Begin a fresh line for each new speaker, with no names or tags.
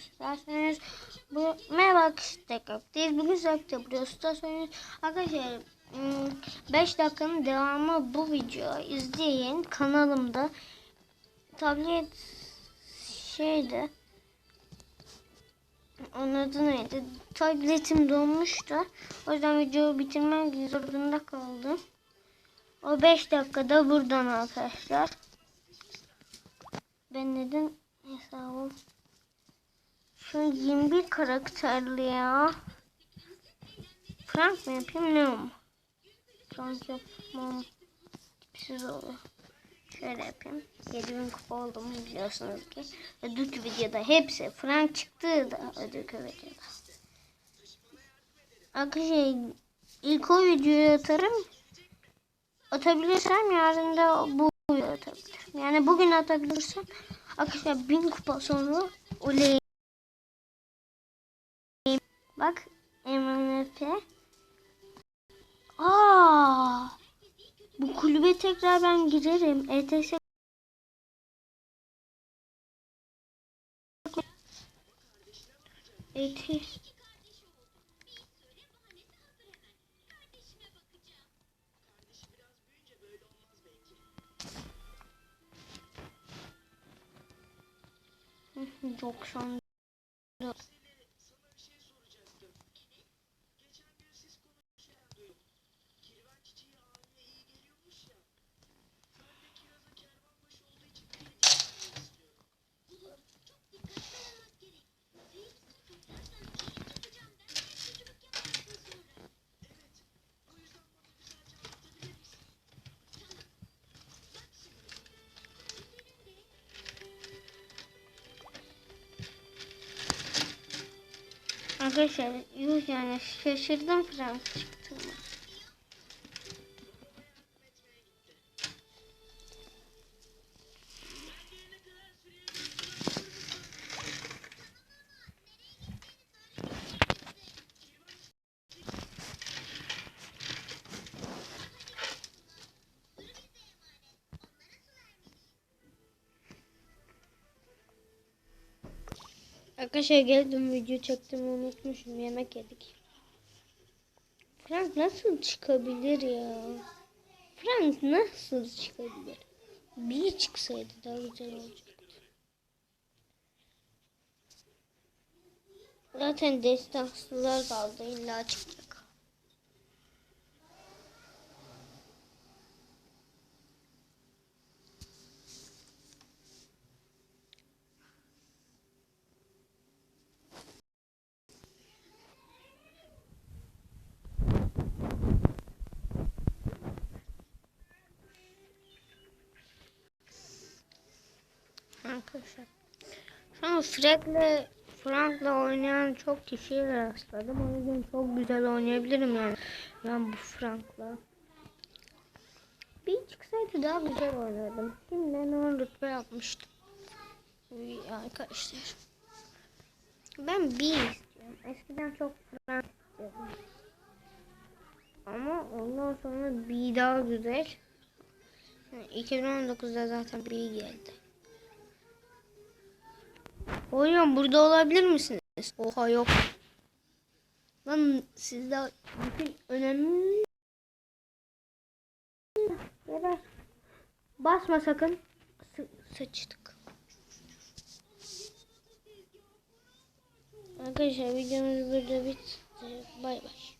isterseniz bu merhaba tekrar bugün sizlerle Brawl Stars oynuyoruz. Arkadaşlar 5 dakikanın devamı bu video izleyin. Kanalımda tablet şeydi. Onun adı neydi? Tabletim donmuştu o yüzden videoyu bitirmek zorunda kaldım. O 5 dakikada buradan arkadaşlar. Ben neden hesabım şu 21 karakterli ya. Frank mı yapayım ne mu? Frank yapmam. Tipsiz olur. Şöyle yapayım. 7000 kupa olduğumu biliyorsunuz ki. Ödülkü videoda hepsi Frank çıktı da ödülkü videoda. Arkadaşlar ilk o videoyu atarım. Atabilirsem yarın da bu videoyu atabilirim. Yani bugün atabilirsem arkadaşlar 1000 kupa sonra oley. Bak MMF. Aa! Bu kulübe tekrar ben girerim. E ETS ET Yok Arkadaşlar yuh yani şaşırdım Frank çıktığıma. Arkadaşlar geldim video çektim unutmuşum yemek yedik. Frank nasıl çıkabilir ya? Frank nasıl çıkabilir? Bir çıksaydı daha güzel olacaktı. Zaten destanslılar kaldı illa çıkacak. Arkadaşlar. An Frank'le Frank'la oynayan çok kişiye rastladım. O yüzden çok güzel oynayabilirim yani. Ben bu Frank'la. Bir çıksaydı daha güzel oynardım. Şimdiden 10 rütbe yapmıştım. Uy, arkadaşlar. Ben bir istiyorum. Eskiden çok Frank istiyordum. Ama ondan sonra bir daha güzel. Yani 2019'da zaten bir geldi. Hocam burada olabilir misiniz? Oha yok. Lan sizde bütün önemli. Basma sakın. Sı sıçtık. Arkadaşlar videomuz burada bitti. Bay bay.